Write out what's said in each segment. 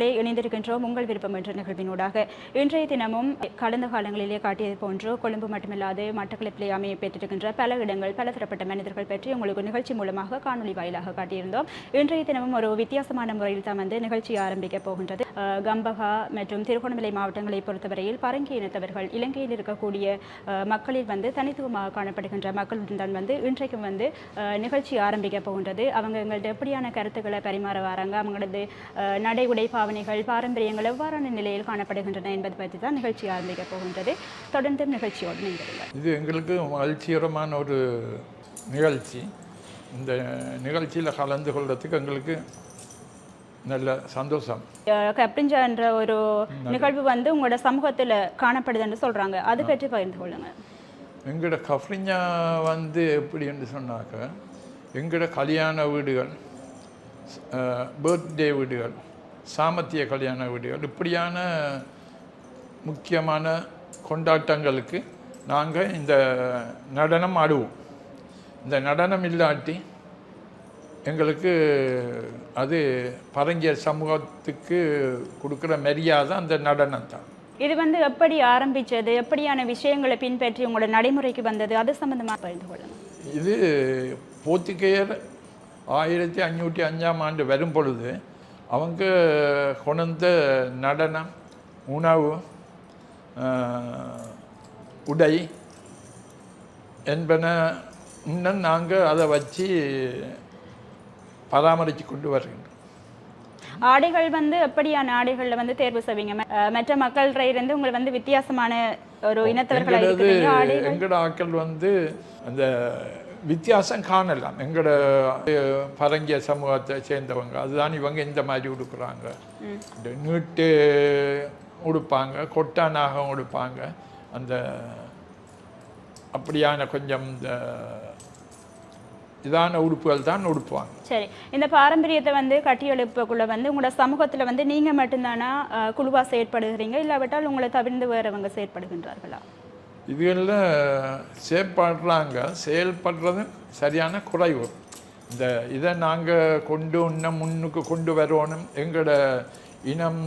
நேர்களே இணைந்திருக்கின்றோம். உங்கள் விருப்பம் என்ற நிகழ்வினூடாக. இன்றைய தினமும் கடந்த காலங்களிலே காட்டியது போன்று கொழும்பு மட்டுமில்லாது மட்டக்களப்பிலே அமைய பெற்றிருக்கின்ற பல இடங்கள் பல தரப்பட்ட மனிதர்கள் பற்றி உங்களுக்கு நிகழ்ச்சி மூலமாக காணொலி வாயிலாக காட்டியிருந்தோம். இன்றைய தினமும் ஒரு வித்தியாசமான முறையில் தான் வந்து நிகழ்ச்சி ஆரம்பிக்க போகின்றது. கம்பகா மற்றும் திருகோணமலை மாவட்டங்களை பொறுத்தவரையில் பரங்கி இனத்தவர்கள் இலங்கையில் இருக்கக்கூடிய மக்களில் வந்து தனித்துவமாக காணப்படுகின்ற மக்களுடன் தான் வந்து இன்றைக்கும் வந்து நிகழ்ச்சி ஆரம்பிக்க போகின்றது. அவங்க எங்கள்கிட்ட எப்படியான கருத்துக்களை பரிமாற வராங்க? அவங்களது நடை உடை பாவனைகள் பாரம்பரியங்கள் எவ்வாறான நிலையில் காணப்படுகின்றன என்பது பற்றி தான் நிகழ்ச்சி ஆரம்பிக்க போகின்றது. தொடர்ந்து நிகழ்ச்சியோடு நீங்கள் இது எங்களுக்கு மகிழ்ச்சிகரமான ஒரு நிகழ்ச்சி. இந்த நிகழ்ச்சியில் கலந்து கொள்றதுக்கு எங்களுக்கு நல்ல சந்தோஷம். கப்ரிஞ்சா என்ற ஒரு நிகழ்வு வந்து உங்களோட சமூகத்தில் காணப்படுதுன்னு சொல்றாங்க. அது பற்றி பகிர்ந்து கொள்ளுங்க எங்களோட கஃப்ரிஞ்சா வந்து எப்படின்னு சொன்னாக்க எங்களோட கல்யாண வீடுகள் பர்த்டே வீடுகள் சாமத்திய கல்யாண வீடுகள். இப்படியான முக்கியமான கொண்டாட்டங்களுக்கு நாங்கள் இந்த நடனம் ஆடுவோம். இந்த நடனம் இல்லாட்டி எங்களுக்கு அது பரங்கிய சமூகத்துக்கு கொடுக்குற மரியாதை அந்த நடனம் தான். இது வந்து எப்படி ஆரம்பிச்சது? எப்படியான விஷயங்களை பின்பற்றி உங்களோட நடைமுறைக்கு வந்தது? அது சம்பந்தமா பகிர்ந்து கொள்ளுங்க இது போர்த்துகேயர் ஆயிரத்தி அஞ்சூற்றி அஞ்சாம் ஆண்டு வரும் பொழுது அவங்க கொண்ட நடனம் உணவு உடை என்பன இன்னும் நாங்கள் அதை வச்சு பராமரித்து கொண்டு வருகின்றோம். ஆடைகள் வந்து எப்படியான ஆடைகள்ல வந்து தேர்வு செய்வீங்க? மற்ற மக்கள் இருந்து உங்களை வந்து வித்தியாசமான ஒரு இனத்தவர்களாக எங்களோட ஆட்கள் வந்து அந்த வித்தியாசம் காணலாம். எங்களோட பரங்கிய சமூகத்தை சேர்ந்தவங்க. அதுதான் இவங்க இந்த மாதிரி உடுக்குறாங்க. நீட்டு உடுப்பாங்க கொட்டானாகம் உடுப்பாங்க. அந்த அப்படியான கொஞ்சம் இந்த இதான உடுப்புகள் தான் உடுப்புவாங்க. சரி. இந்த பாரம்பரியத்தை வந்து கட்டியெழுப்பக்குள்ள வந்து உங்களோட சமூகத்துல வந்து நீங்க மட்டும்தானா அஹ், குழுவா செயற்படுகிறீங்க? இல்லாவிட்டால் உங்களை தவிர்த்து வேறவங்க செயற்படுகின்றார்களா? இதுகளில் செயல்படுறாங்க செயல்படுறது சரியான குறைவு. இந்த இதை நாங்கள் கொண்டு இன்னும் முன்னுக்கு கொண்டு வரணும். எங்களோட இனம்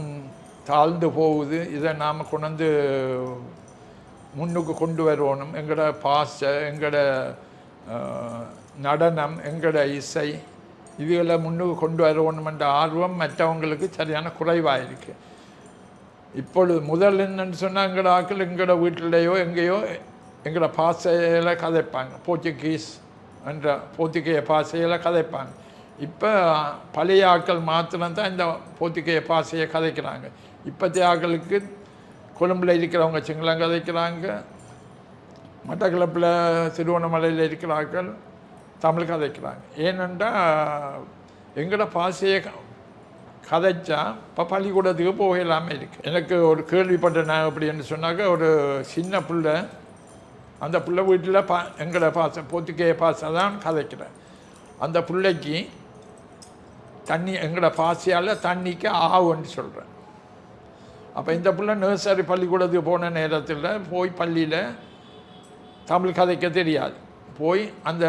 தாழ்ந்து போகுது. இதை நாம் கொண்டு முன்னுக்கு கொண்டு வரணும். எங்களோட பாச எங்களோட நடனம் எங்களோட இசை இதுகளை முன்னுக்கு கொண்டு வரணுமென்ற ஆர்வம் மற்றவங்களுக்கு சரியான குறைவாக இருக்குது இப்பொழுது முதல் என்னன்னு சொன்னால் எங்களோட ஆட்கள் எங்களோட வீட்டிலேயோ எங்கேயோ எங்களோட பாசையில் கதைப்பாங்க. போர்ச்சுகீஸ் என்ற போர்த்துகேய பாசையில் கதைப்பாங்க. இப்போ பழைய ஆட்கள் மாத்திரம்தான் இந்த போர்த்துகேய பாசையை கதைக்கிறாங்க. இப்போத்தைய ஆட்களுக்கு கொழும்பில் இருக்கிறவங்க சிங்களம் கதைக்கிறாங்க. மட்டக்களப்பில் திருவண்ணாமலையில் இருக்கிற ஆட்கள் தமிழ் கதைக்கிறாங்க. ஏனென்றால் எங்களோட பாசையை க- கதைச்சா இப்போ பள்ளிக்கூடத்துக்கு போகலாமல் இருக்கு. எனக்கு ஒரு கேள்விப்பட்டேன் நான் அப்படின்னு சொன்னாக்க ஒரு சின்ன பிள்ளை அந்த பிள்ளை வீட்டில் பா எங்களோட பாச போத்துக்கேய பாசை தான் கதைக்கிறேன். அந்த பிள்ளைக்கு தண்ணி எங்களோட பாசையால் தண்ணிக்கு ஆவுன்னு சொல்கிறேன் அப்போ இந்த பிள்ளை நர்சரி பள்ளிக்கூடத்துக்கு போன நேரத்தில் போய் பள்ளியில் தமிழ் கதைக்க தெரியாது. போய் அந்த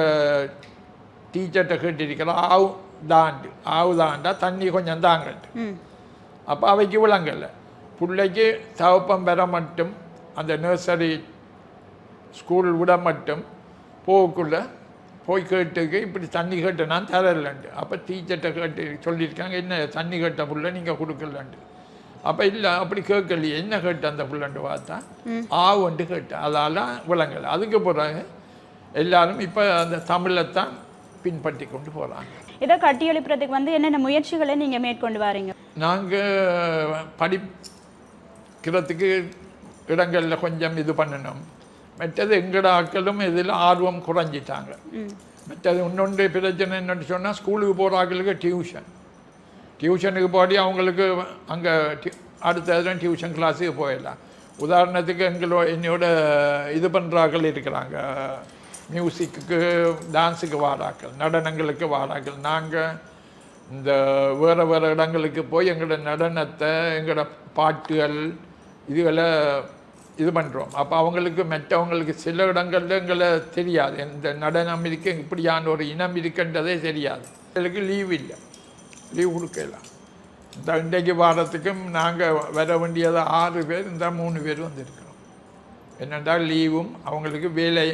டீச்சர்கிட்ட கேட்டிருக்கிறா ஆவு தாண்டு ஆவு தாண்டா தண்ணி கொஞ்சம் தாங்கட்டு அப்போ அவைக்கு விளங்கலை பிள்ளைக்கு தவப்பம் பெற மட்டும் அந்த நர்சரி ஸ்கூல் விட மட்டும் போகக்குள்ள போய் கேட்டுக்கு இப்படி தண்ணி கேட்டு நான் தரலன்ட்டு அப்போ டீச்சர்கிட்ட கேட்டு சொல்லியிருக்காங்க என்ன தண்ணி கேட்ட புள்ள நீங்கள் கொடுக்கலன்ட்டு அப்போ இல்லை அப்படி கேட்கலையே என்ன கேட்டு அந்த புள்ளன்ட்டு பார்த்தா? ஆவுன்ட்டு கேட்டேன் அதால் விளங்கலை அதுக்கு பிறகு எல்லாரும் இப்போ அந்த தமிழைத்தான் பின்பற்றி கொண்டு போகிறாங்க இதை கட்டியெழுப்புறதுக்கு வந்து என்னென்ன முயற்சிகளை நீங்க மேற்கொண்டு வாரீங்க? நாங்கள் படிக்கிறதுக்கு இடங்களில் கொஞ்சம் இது பண்ணணும். மற்றது எங்களோட ஆட்களும் இதில் ஆர்வம் குறைஞ்சிட்டாங்க. மற்றது இன்னொன்று பிரச்சனை என்னன்னு சொன்னால் ஸ்கூலுக்கு போகிற ஆட்களுக்கு டியூஷன். டியூஷனுக்கு போடி அவங்களுக்கு அங்கே அடுத்த டியூஷன் கிளாஸுக்கு போயிடலாம். உதாரணத்துக்கு எங்களோட என்னோட இது பண்ணுறாக்கள் இருக்கிறாங்க. மியூசிக்கு டான்ஸுக்கு வாராக்கள் நடனங்களுக்கு வாராக்கள். நாங்கள் இந்த வேறு வேறு இடங்களுக்கு போய் எங்களோட நடனத்தை எங்களோட பாட்டுகள் இதுகளை இது பண்ணுறோம் அப்போ அவங்களுக்கு மற்றவங்களுக்கு சில இடங்கள்ல எங்களை தெரியாது. இந்த நடனம் இருக்கு இப்படியான ஒரு இனம் இருக்குன்றதே தெரியாது. எங்களுக்கு லீவ் இல்லை. லீவ் கொடுக்கலாம். இந்த இன்றைக்கு வாரத்துக்கும் நாங்கள் வர வேண்டியது ஆறு பேர் இந்த மூணு பேர் வந்திருக்கிறோம் என்னென்றால் லீவும் அவங்களுக்கு வேலை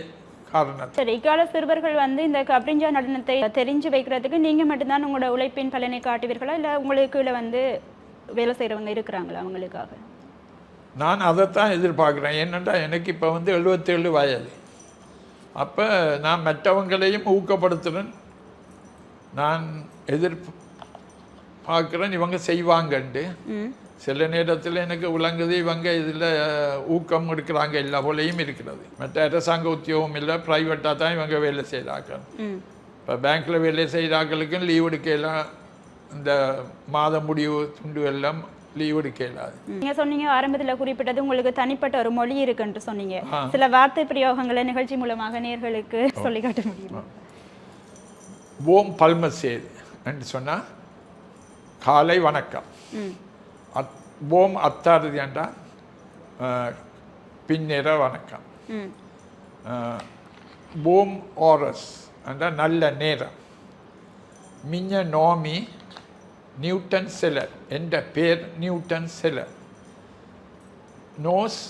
காரணம். சரி இக்கால சிறுவர்கள் வந்து இந்த கப்ரிஞ்சா நடனத்தை தெரிஞ்சு வைக்கிறதுக்கு நீங்க மட்டும்தான் உங்களோட உழைப்பின் பலனை காட்டுவீர்களா? இல்ல உங்களுக்கு கீழே வந்து வேலை செய்றவங்க இருக்கிறாங்களா அவங்களுக்காக? நான் அதைத்தான் எதிர்பார்க்குறேன். என்னென்னா எனக்கு இப்போ வந்து எழுபத்தேழு வயது. அப்போ நான் மற்றவங்களையும் ஊக்கப்படுத்துகிறேன் நான் எதிர் பார்க்குறேன் இவங்க செய்வாங்கன்ட்டு சில நேரத்தில் எனக்கு விளங்குது இவங்க இதில் ஊக்கம் எடுக்கிறாங்க எல்லா போலையும் இருக்கிறது. மற்ற அரசாங்க உத்தியோகம் இல்லை ப்ரைவேட்டாக தான் இவங்க வேலை செய்கிறாங்க இப்போ பேங்க்கில் வேலை செய்கிறாங்களுக்கும் லீவ் எடுக்கலாம் இந்த மாத முடிவு துண்டு எல்லாம் லீவ் எடுக்கலாது. நீங்க சொன்னீங்க ஆரம்பத்துல குறிப்பிட்டது உங்களுக்கு தனிப்பட்ட ஒரு மொழி இருக்குன்னு சொன்னீங்க. சில வார்த்தை பிரயோகங்களை நிகழ்ச்சி மூலமாக நேர்களுக்கு சொல்லி காட்ட முடியுமா? ஓம் பல்மசேல் என்று சொன்னால் காலை வணக்கம். ஓம் அத்தாரதி என்றால் அஹ், பின்னிற வணக்கம். ஓம் ஓரஸ் என்றால் நல்ல நேரம். மிஞ்ச நோமி நியூட்டன் செலர் என்ற பேர் நியூட்டன் செலர். நோஸ்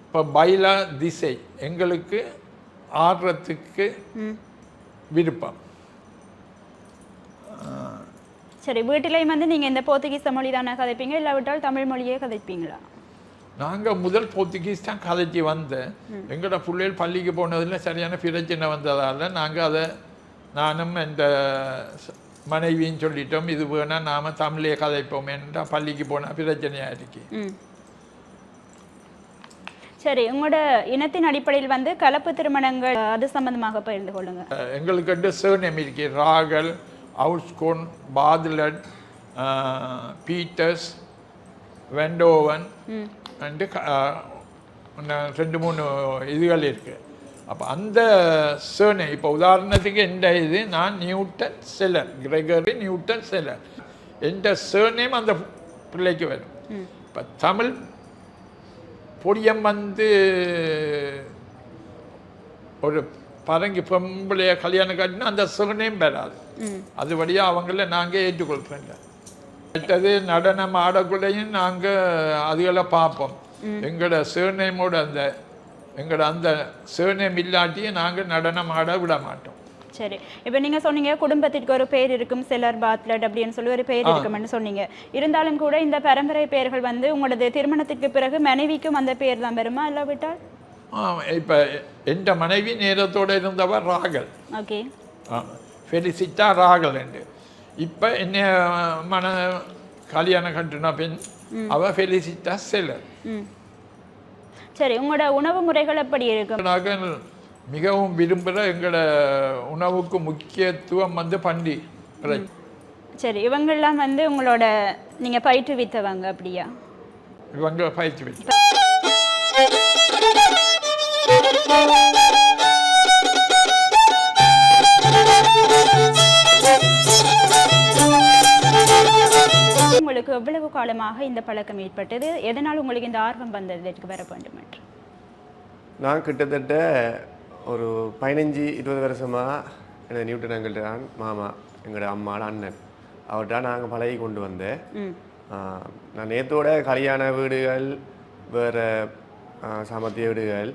இப்போ பைலா திசை எங்களுக்கு ஆடுறதுக்கு விருப்பம். சரி வீட்டிலையும் வந்து நீங்க இந்த போர்த்துகீஸ் மொழி தானே கதைப்பீங்க? இல்லாவிட்டால் தமிழ் மொழியே கதைப்பீங்களா? நாங்கள் முதல் போர்த்துகீஸ் தான் கதைச்சி வந்தேன். எங்களோட பிள்ளைகள் பள்ளிக்கு போனதில் சரியான பிரச்சனை வந்ததால் நாங்கள் அதை நானும் இந்த மனைவியும் சொல்லிட்டோம் இது வேணால் நாம் தமிழே கதைப்போம் என்றால் பள்ளிக்கு போனால் பிரச்சனையாக இருக்கு. சரி உங்களோட இனத்தின் அடிப்படையில் வந்து கலப்பு திருமணங்கள் அது சம்பந்தமாக பகிர்ந்து கொள்ளுங்க. எங்களுக்கு வந்து சேர்நேம் இருக்கு ராகல் அவுட்ஸ்கோன் பாதுலட் பீட்டர்ஸ் வெண்டோவன் அண்டு ரெண்டு மூணு இதுகள் இருக்குது அப்போ அந்த சேர்னே இப்போ உதாரணத்துக்கு எந்த இது நான் நியூட்டன் செலர் கிரெகரி நியூட்டன் செலர் எந்த சேர்னேம் அந்த பிள்ளைக்கு வரும் இப்போ தமிழ் பொடியம் வந்து ஒரு பரங்கி பொம்பளைய கல்யாணம் கட்டினா அந்த சேர்னேம் வராது. ம். அது வழியாக அவங்கள நாங்கள் ஏற்றுக்கொள்கிறோங்க மற்றது நடனம் ஆடக்குள்ளையும் நாங்கள் அதுகளை பார்ப்போம். எங்களோட சேர்நேமோட அந்த எங்களோட அந்த சேர்நேம் இல்லாட்டியும் நாங்கள் நடனம் ஆட விட மாட்டோம். சரி. இப்போ நீங்க சொன்னீங்க குடும்பத்திற்கு ஒரு பேர் இருக்கும் சிலர் பாத்லட் அப்படின்னு சொல்லி ஒரு பேர் இருக்கும்னு சொன்னீங்க. இருந்தாலும் கூட இந்த பரம்பரை பெயர்கள் வந்து உங்களது திருமணத்திற்கு பிறகு மனைவிக்கும் அந்த பேர் தான் வருமா இல்லாவிட்டால்? இப்போ எந்த மனைவி நேரத்தோட இருந்தவர் ராகல். ஓகே. ஃபெலிசிட்டா ராகல் என்று. இப்போ என்ன மன கல்யாணம் கட்டுன பெண் அவ ஃபெலிசிட்டா செல்லர் சரி உங்களோட உணவு முறைகள் எப்படி இருக்கும்? நாங்கள் மிகவும் விரும்புகிற எங்களோட உணவுக்கு முக்கியத்துவம் வந்து பண்டி. சரி இவங்கெல்லாம் வந்து உங்களோட நீங்க பயிற்றுவித்தவங்க அப்படியா? இவங்க பயிற்சி வச்சு உங்களுக்கு எவ்வளவு காலமாக இந்த பழக்கம் ஏற்பட்டது? எதனால் உங்களுக்கு இந்த ஆர்வம் வந்தது? இதற்கு வர வேண்டும் என்று. நான் கிட்டத்தட்ட ஒரு பதினஞ்சு இருபது வருஷமாக எனது நியூட்டன் அங்கிள்ட்ட தான் மாமா எங்களோட அம்மாட அண்ணன் அவர்கிட்ட நாங்கள் பழகி கொண்டு வந்தேன். நான் நேத்தோட கல்யாண வீடுகள் வேறு சாமர்த்திய வீடுகள்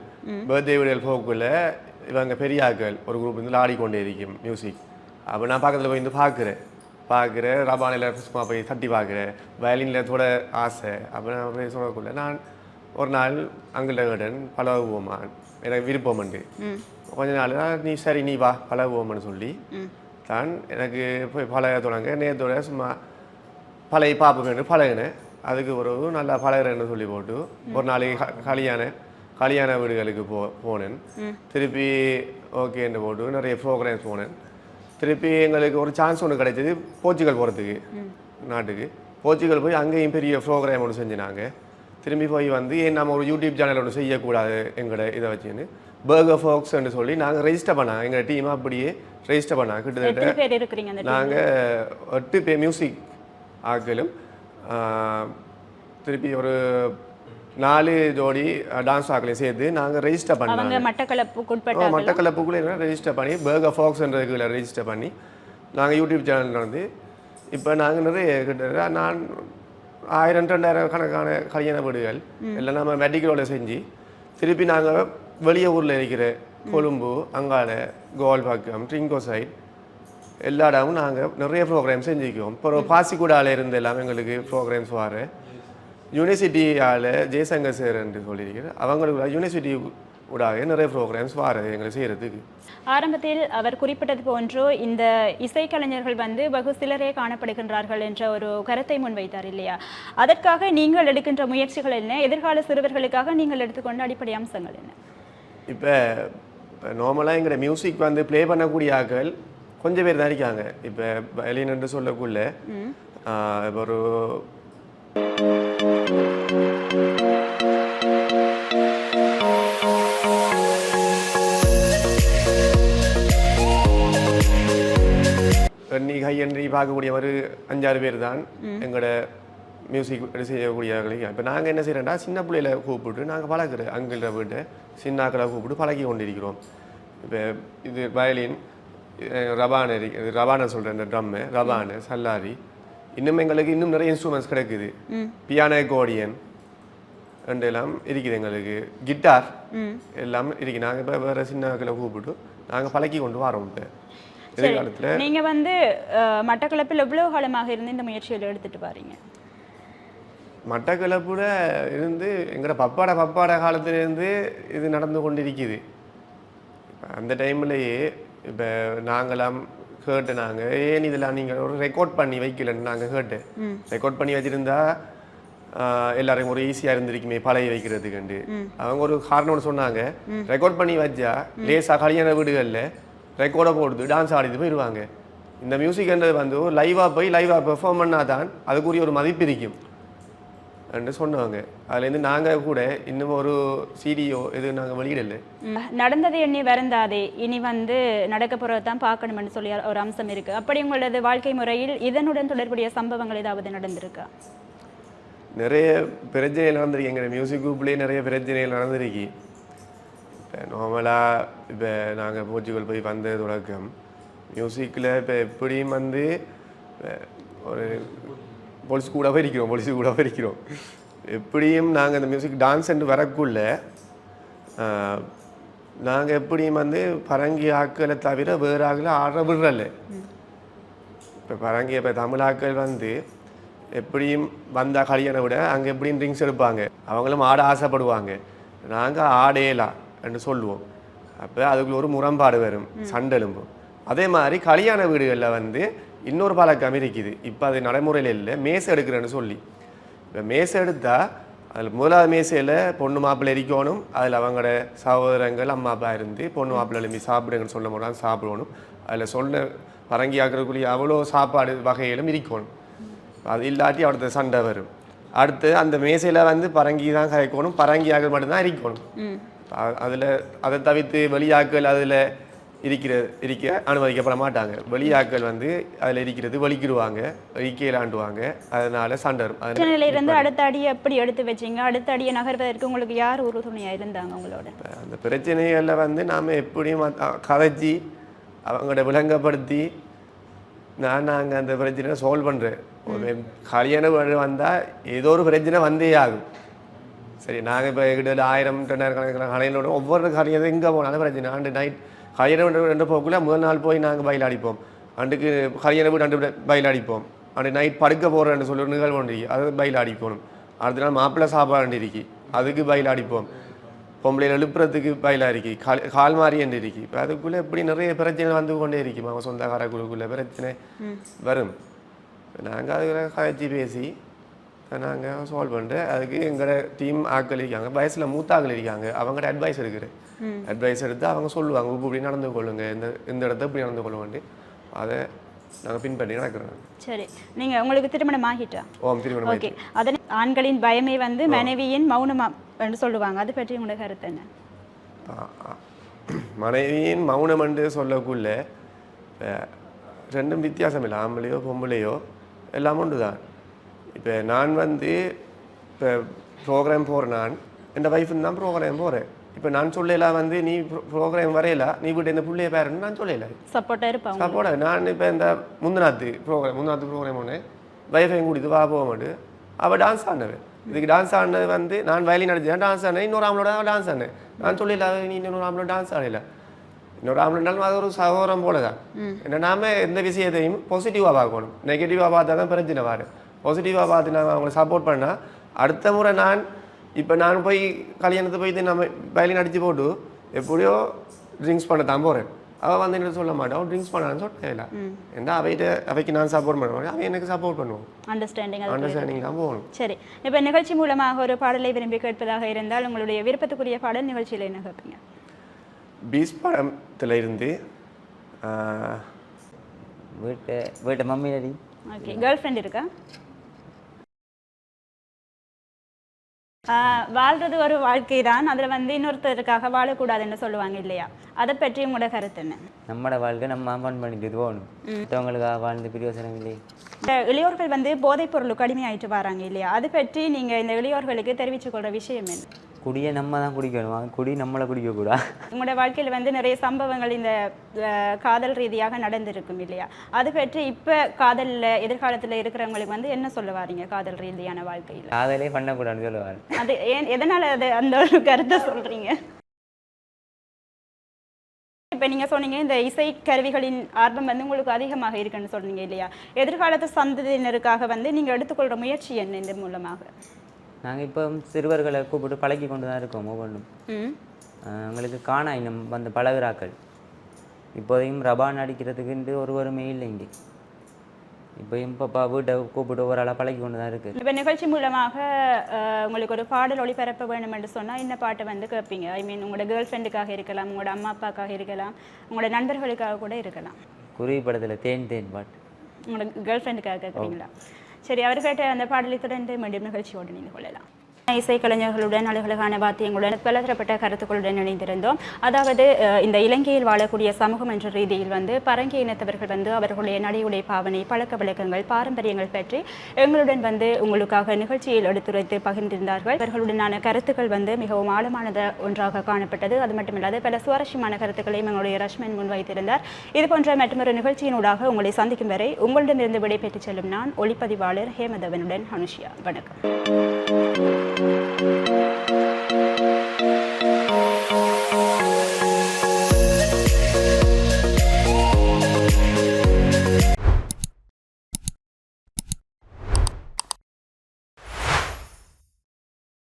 பர்த்டே வீடுகள் போக்குள்ள இவங்க பெரியாக்கள் ஒரு குரூப் வந்து ஆடிக்கொண்டே இருக்கும் மியூசிக் அப்போ நான் பக்கத்தில் போய் வந்து பார்க்குறேன் பார்க்குறேன் ரபானில் சும்மா போய் தட்டி பார்க்குறேன் வயலினில் கூட ஆசை அப்போ நான் அப்படியே சொல்லக்குள்ள நான் ஒரு நாள் அங்கிட்ட கேட்டேன் பழகுவோமா எனக்கு விருப்பம் உண்டு ம் கொஞ்ச நாள் தான் நீ சரி நீ வா பழகுவோம்னு சொல்லி தான் எனக்கு போய் பழக தொடங்க நேரத்தோட சும்மா பழகி பார்ப்போம் பழகினேன் அதுக்கு ஒரு நல்லா பழகுறேன்னு சொல்லி போட்டு ஒரு நாளைக்கு கல்யாண கல்யாண வீடுகளுக்கு போ போனேன். திருப்பி ஓகேன்னு போட்டு நிறைய ப்ரோக்ராம்ஸ் போனேன். திருப்பி எங்களுக்கு ஒரு சான்ஸ் ஒன்று கிடைச்சது போர்ச்சுகல் போகிறதுக்கு நாட்டுக்கு. போர்ச்சுகல் போய் அங்கேயும் பெரிய ப்ரோக்ராம் ஒன்று செஞ்சினாங்க. திரும்பி போய் வந்து ஏன் நம்ம ஒரு யூடியூப் சேனல் ஒன்று செய்யக்கூடாது எங்களோட இதை வச்சுன்னு. பர்கர் ஃபோக்ஸ்ன்னு சொல்லி நாங்கள் ரெஜிஸ்டர் பண்ணாங்க எங்கள் டீம் அப்படியே ரெஜிஸ்டர் பண்ணாங்க கிட்டத்தட்ட நாங்கள் எட்டு பேர் மியூசிக் ஆக்களும் திருப்பி ஒரு நாலு ஜோடி டான்ஸ் ஆக்களையும் சேர்த்து நாங்கள் ரெஜிஸ்டர் அவங்க பண்ணாங்க மட்டக்களப்புக்கு உட்பட்ட மட்டக்களப்புக்குள்ளே ரெஜிஸ்டர் பண்ணி பர்கர் ஃபாக்ஸ்ன்ற கீழே ரெஜிஸ்டர் பண்ணி நாங்கள் யூடியூப் சேனல் வந்து இப்போ நாங்கள் நிறைய கிட்ட நான் ஆயிரம் ரெண்டாயிரம் கணக்கான கல்யாண வீடுகள் எல்லாம் நம்ம மெடிக்கலோட செஞ்சு திருப்பி நாங்கள் வெளிய ஊரில் இருக்கிற கொழும்பு அங்கால கோல்பாக்கம் ட்ரிங்கோ சைட் எல்லா இடமும் நாங்கள் நிறைய ப்ரோக்ராம் செஞ்சுக்குவோம் இப்போ பாசிக்குடால இருந்து எல்லாம் எங்களுக்கு ப்ரோக்ராம்ஸ் வர. யூனிவர்சிட்டியால் ஜெயசங்கர் சார் என்று சொல்லியிருக்கிறேன் அவங்களுக்கு யூனிவர்சிட்டி ஊடாக நிறைய ப்ரோக்ராம்ஸ் வர எங்களுக்கு செய்கிறதுக்கு ஆரம்பத்தில் அவர் குறிப்பிட்டது போன்று இந்த இசைக்கலைஞர்கள் வந்து வெகு சிலரே காணப்படுகின்றார்கள் என்ற ஒரு கருத்தை முன்வைத்தார் இல்லையா? அதற்காக நீங்கள் எடுக்கின்ற முயற்சிகள் என்ன? எதிர்கால சிறுவர்களுக்காக நீங்கள் எடுத்துக்கொண்ட அடிப்படை அம்சங்கள் என்ன? இப்போ இப்போ நார்மலாக எங்கிற மியூசிக் வந்து ப்ளே பண்ணக்கூடிய ஆட்கள் கொஞ்சம் பேர் தான் இருக்காங்க. இப்போ என்று சொல்லக்குள்ள இப்போ ஒரு எண்ணி கை எண்ணி பார்க்கக்கூடிய ஒரு அஞ்சாறு பேர் தான் எங்களோட மியூசிக் செய்யக்கூடியவர்கள் இப்போ நாங்கள் என்ன செய்கிறோம்னா சின்ன பிள்ளையில கூப்பிட்டு நாங்கள் பழகுற அங்கிள் வீட்டு சின்னாக்களை கூப்பிட்டு பழகி கொண்டிருக்கிறோம் இப்போ இது வயலின் ரபான ரபான சொல்கிறேன் இந்த ட்ரம்மு. ரபானு சல்லாரி. இன்னும் எங்களுக்கு இன்னும் நிறைய இன்ஸ்ட்ருமெண்ட்ஸ் கிடைக்குது. பியானோ கோடியன் ரெண்டு எல்லாம் இருக்குது எங்களுக்கு. கிட்டார் எல்லாம் இருக்கு நாங்கள் இப்போ வேறு சின்னாக்களை கூப்பிட்டு நாங்கள் பழக்கி கொண்டு வரோம் எதிர்காலத்தில் நீங்க வந்து மட்டக்களப்பில் எவ்வளவு காலமாக இருந்து இந்த முயற்சியில் எடுத்துட்டு பாருங்க மட்டக்களப்புல இருந்து எங்களோட பப்பாட பப்பாட காலத்திலேருந்து இது நடந்து கொண்டிருக்குது. இப்ப அந்த டைம்லயே இப்போ நாங்களாம் கேட்டு நாங்கள் ஏன் இதெல்லாம் நீங்கள் ஒரு ரெக்கார்ட் பண்ணி வைக்கலன்னு நாங்கள் கேட்டு. ரெக்கார்ட் பண்ணி வச்சிருந்தா ஆஹ், எல்லாருக்கும் ஒரு ஈஸியாக இருந்திருக்குமே பழைய வைக்கிறதுக்குண்டு அவங்க ஒரு காரணம் ஒன்று சொன்னாங்க ரெக்கார்ட் பண்ணி வச்சா லேசாக கல்யாண வீடுகளில் ரெக்கார்டை போடுது டான்ஸ் ஆடிட்டு போயிடுவாங்க இந்த மியூசிக்ன்றது வந்து லைவாக போய் லைவாக பெர்ஃபார்ம் பண்ணால் தான் அதுக்குரிய ஒரு மதிப்பு இருக்கும். என்று சொன்னாங்க. அதுலேருந்து நாங்கள் கூட இன்னும் ஒரு சிடிஓ இது நாங்கள் வெளியிடல. நடந்தது எண்ணி வருந்தாதே. இனி வந்து நடக்க போறது தான் பார்க்கணும்னு சொல்லி ஒரு அம்சம் இருக்கு. அப்படி உங்களது வாழ்க்கை முறையில் இதனுடன் தொடர்புடைய சம்பவங்கள் ஏதாவது நடந்திருக்கா? நிறைய பிரச்சனைகள் நடந்திருக்கு. எங்கள் மியூசிக் குரூப்லேயே நிறைய பிரச்சனைகள் நடந்திருக்கு. இப்போ நார்மலாக இப்போ நாங்கள் போர்ச்சுகல் போய் வந்த தொடக்கம். மியூசிக்கில் இப்போ எப்படியும் வந்து ஒரு போலீஸ் கூட இருக்கிறோம் போலீஸ் கூட இருக்கிறோம். எப்படியும் நாங்கள் இந்த மியூசிக் டான்ஸ் என்று வரக்குள்ள நாங்கள் எப்படியும் வந்து பரங்கி ஆக்களை தவிர வேறு ஆக்களை ஆட விடுறல இப்போ பரங்கி இப்போ தமிழ் ஆட்கள் வந்து எப்படியும் வந்தால் கல்யாணை விட அங்கே எப்படியும் ட்ரிங்க்ஸ் எடுப்பாங்க. அவங்களும் ஆட ஆசைப்படுவாங்க. நாங்கள் ஆடேலாம் என்று சொல்லுவோம். அப்போ அதுக்குள்ள ஒரு முரண்பாடு வரும் சண்டெலும்பும். அதே மாதிரி கல்யாண வீடுகளில் வந்து இன்னொரு பழக்கம் இருக்குது இப்போ அது நடைமுறையில் இல்லை. மேசை எடுக்கிறேன்னு சொல்லி. இப்போ மேசை எடுத்தால் அதில் முதலாவது மேசையில் பொண்ணு மாப்பிள்ளை இருக்கணும் அதில் அவங்களோட சகோதரங்கள் அம்மா அப்பா இருந்து பொண்ணு மாப்பிள்ளை எழுப்பி சாப்பிடுங்கன்னு சொல்ல போனால் சாப்பிடணும். அதில் சொன்ன பரங்கி ஆக்கிறக்குரிய அவ்வளோ சாப்பாடு வகையிலும் இருக்கணும். அது இல்லாட்டி அடுத்த சண்டை வரும். அடுத்து அந்த மேசையில் வந்து பரங்கி தான் கயக்கணும் பரங்கி ஆக்கள் மட்டும்தான் இருக்கணும் அதில் அதை தவிர்த்து வெளியாக்கள் அதில் இருக்கிற இருக்க அனுமதிக்கப்பட மாட்டாங்க வெளியாக்கள் வந்து அதில் இருக்கிறது வலிக்கிடுவாங்க இக்கையிலாண்டுவாங்க அதனால சண்டை வரும். அதனால பிரச்சனையில இருந்து அடுத்த அடியை எப்படி எடுத்து வச்சீங்க? அடுத்த அடியை நகர்வதற்கு உங்களுக்கு யார் உறுதுணையா இருந்தாங்க உங்களோட? அந்த பிரச்சனைகளில் வந்து நாம் எப்படியும் கதைச்சி அவங்களோட விளங்கப்படுத்தி நான் நாங்கள் அந்த பிரச்சனையை சால்வ் பண்ணுறேன் ஒரு கல்யாண வீடு வந்தால் ஏதோ ஒரு பிரச்சனை வந்தே ஆகும். சரி நாங்கள் இப்போ கிட்ட ஆயிரம் ரெண்டாயிரம் கணக்கில் கலையிலோட ஒவ்வொரு கல்யாணம் எங்கே போனாலும் பிரச்சனை. ஆண்டு நைட் வீடு ரெண்டு போக்குள்ள முதல் நாள் போய் நாங்கள் பயில் அடிப்போம் அண்டுக்கு வீடு ரெண்டு பயில் அடிப்போம் அண்டு நைட் படுக்க போகிறேன்னு சொல்லி ஒரு நிகழ்வு ஒன்று அது பயில் அடிக்கணும் அடுத்த நாள் மாப்பிள்ளை சாப்பாடு இருக்கு. அதுக்கு பயில் அடிப்போம் பொம்பளையில் எழுப்புறதுக்கு பயிலாக இருக்கு. கால் கால் மாறி என்று இருக்கு. இப்போ அதுக்குள்ளே எப்படி நிறைய பிரச்சனை வந்து கொண்டே இருக்கும் அவங்க சொந்தக்காரக்குழுக்குள்ளே பிரச்சனை வரும். நாங்கள் அதில் கதைச்சி பேசி நாங்கள் சால்வ் பண்ணிட்டு அதுக்கு எங்களோட டீம் ஆட்கள் இருக்காங்க. வயசில் மூத்த ஆட்கள் இருக்காங்க. அவங்கள்ட்ட அட்வைஸ் எடுக்கிறேன். அட்வைஸ் எடுத்து அவங்க சொல்லுவாங்க இப்படி இப்படி நடந்து கொள்ளுங்க இந்த இந்த இடத்த இப்படி நடந்து கொள்ளுங்கன்ட்டு. அதை நாங்கள் பின்பற்றி நடக்கிறோம். சரி. நீங்க உங்களுக்கு திருமணம் ஆகிட்டா? ஓம் திருமணம் ஓகே. அதன் ஆண்களின் பயமே வந்து மனைவியின் மௌனமா என்று சொல்லுவாங்க. அது பற்றி உங்களோட கருத்து என்ன. மனைவியின் மௌனம் என்று சொல்லக்குள்ள ரெண்டும் வித்தியாசம் இல்லை. ஆம்பளையோ பொம்பளையோ எல்லாம் ஒன்று தான். இப்போ நான் வந்து இப்போ ப்ரோக்ராம் போகிறேன் நான் என் ஒய்ஃபுன்னு தான் ப்ரோக்ராம் போகிறேன் இப்போ நான் சொல்லல வந்து நீ ப்ரோக்ராம் வரையல? நீ வீட்டு இந்த பிள்ளைய பேருன்னு நான் சொல்லல. சப்போர்ட்டாக இருப்பாங்க சப்போர்ட் நான் இப்போ இந்த முந்தநாத்து ப்ரோக்ராம் முந்தநாத்து ப்ரோக்ராம் ஒன்று வைஃபையும் கூட்டிட்டு வா போக மாட்டு அவள் டான்ஸ் ஆடினது இதுக்கு டான்ஸ் ஆடினது வந்து நான் வயலின் அடிச்சேன் டான்ஸ் ஆடினேன் இன்னொரு ஆம்பளோட டான்ஸ் ஆடினேன் நான் சொல்லல நீ இன்னொரு ஆம்பளோட டான்ஸ் ஆடல. இன்னொரு ஆம்பளைனாலும் அது ஒரு சகோதரம் போல தான் என்ன நாம எந்த விஷயத்தையும் பாசிட்டிவாக பார்க்கணும். நெகட்டிவாக பார்த்தா தான் பிரச்சனை வாரு பாசிட்டிவாக பார்த்து நான் அவங்களை சப்போர்ட் பண்ணால் அடுத்த முறை நான் இப்போ நான் போய் கல்யாணத்தை போய் நம்ம வயலின் அடித்து போட்டு எப்படியோ ட்ரிங்க்ஸ் பண்ண தான் போகிறேன் அவள் வந்து என்ன சொல்ல மாட்டான் ட்ரிங்க்ஸ் பண்ணான்னு இல்லை ஏன்னா அவைகிட்ட அவைக்கு நான் சப்போர்ட் பண்ணுவேன் அவன் எனக்கு சப்போர்ட் பண்ணுவோம் அண்டர்ஸ்டாண்டிங் அண்டர்ஸ்டாண்டிங் தான் போகணும் சரி இப்போ நிகழ்ச்சி மூலமாக ஒரு பாடலை விரும்பி கேட்பதாக இருந்தால் உங்களுடைய விருப்பத்துக்குரிய பாடல் நிகழ்ச்சியில் என்ன கேட்பீங்க பீஸ் படத்தில் இருந்து வீட்டு வீட்டு mummy daddy okay girlfriend இருக்கா வாழ்றது ஒரு வாழ்க்கை தான் அதில் வந்து இன்னொருத்தருக்காக வாழக்கூடாதுன்னு சொல்லுவாங்க இல்லையா? அதை பற்றி உங்களோட கருத்து என்ன? நம்மட வாழ்க்கை நம்ம ஃபன் பண்ணிட்டு போகணும். மற்றவங்களுக்காக வாழ்ந்து பிரயோசனம் இல்லை இந்த இளையோர்கள் வந்து போதைப் பொருளுக்கு அடிமையாயிட்டு வராங்க இல்லையா? அது பற்றி நீங்கள் இந்த இளையோர்களுக்கு தெரிவித்துக் கொள்கிற விஷயம் என்ன? குடியை நம்ம தான் குடிக்கணும். அது குடி நம்மளை குடிக்கக்கூடாது உங்களோட வாழ்க்கையில் வந்து நிறைய சம்பவங்கள் இந்த காதல் ரீதியாக நடந்திருக்கும் இல்லையா? அது பற்றி இப்போ காதலில் எதிர்காலத்தில் இருக்கிறவங்களுக்கு வந்து என்ன சொல்ல வாரீங்க காதல் ரீதியான வாழ்க்கையில்? காதலே பண்ணக்கூடாதுன்னு சொல்லுவார். அது ஏன் எதனால் அது அந்த ஒரு கருத்தை சொல்கிறீங்க இப்போ நீங்கள் சொன்னீங்க இந்த இசை கருவிகளின் ஆர்வம் வந்து உங்களுக்கு அதிகமாக இருக்குன்னு சொன்னீங்க இல்லையா? எதிர்காலத்து சந்ததியினருக்காக வந்து நீங்கள் எடுத்துக்கொள்கிற முயற்சி என்ன இந்த மூலமாக? நாங்கள் இப்போ சிறுவர்களை கூப்பிட்டு பழக்கி கொண்டு தான் இருக்கோம் ஒவ்வொன்றும். எங்களுக்கு காணா இன்னும் வந்து பழகுறாக்கள். இப்போதையும் ரபான் அடிக்கிறதுக்குன்ட்டு ஒருவருமே இல்லை இங்கே. இப்போயும் இப்போ வீட்டை கூப்பிட்டு ஒரு ஆளாக பழக்கி கொண்டு தான் இருக்குது இப்போ நிகழ்ச்சி மூலமாக உங்களுக்கு ஒரு பாடல் ஒளிபரப்ப வேணும் என்று சொன்னால் இந்த பாட்டை வந்து கேட்பீங்க. ஐ மீன் உங்களோட கேர்ள் ஃப்ரெண்டுக்காக இருக்கலாம் உங்களோட அம்மா அப்பாக்காக இருக்கலாம் உங்களோட நண்பர்களுக்காக கூட இருக்கலாம். குருவி படத்தில் தேன் தேன் பாட்டு. உங்களோட கேர்ள் ஃப்ரெண்டுக்காக கேட்குறீங்களா சரி அவர் கேட்ட அந்த பாடலை தொடர்ந்து மீண்டும் நிகழ்ச்சியோடு இணைந்து கொள்ளலாம் இசைக்கலைஞர்களுடன் அழகழகான வாத்தியங்களுடன் பலதரப்பட்ட கருத்துக்களுடன் இணைந்திருந்தோம். அதாவது இந்த இலங்கையில் வாழக்கூடிய சமூகம் என்ற ரீதியில் வந்து பரங்கி இனத்தவர்கள் வந்து அவர்களுடைய நடையுடை பாவனை பழக்க வழக்கங்கள் பாரம்பரியங்கள் பற்றி எங்களுடன் வந்து உங்களுக்காக நிகழ்ச்சியில் எடுத்துரைத்து பகிர்ந்திருந்தார்கள். இவர்களுடனான கருத்துக்கள் வந்து மிகவும் ஆழமானத ஒன்றாக காணப்பட்டது. அது மட்டுமில்லாது பல சுவாரஸ்யமான கருத்துக்களையும் எங்களுடைய ரஷ்மன் முன்வைத்திருந்தார். இது போன்ற மற்றொரு நிகழ்ச்சியினூடாக உங்களை சந்திக்கும் வரை உங்களிடமிருந்து விடைபெற்றுச் செல்லும் நான் ஒளிப்பதிவாளர் ஹேமதவனுடன் அனுஷியா. வணக்கம். Música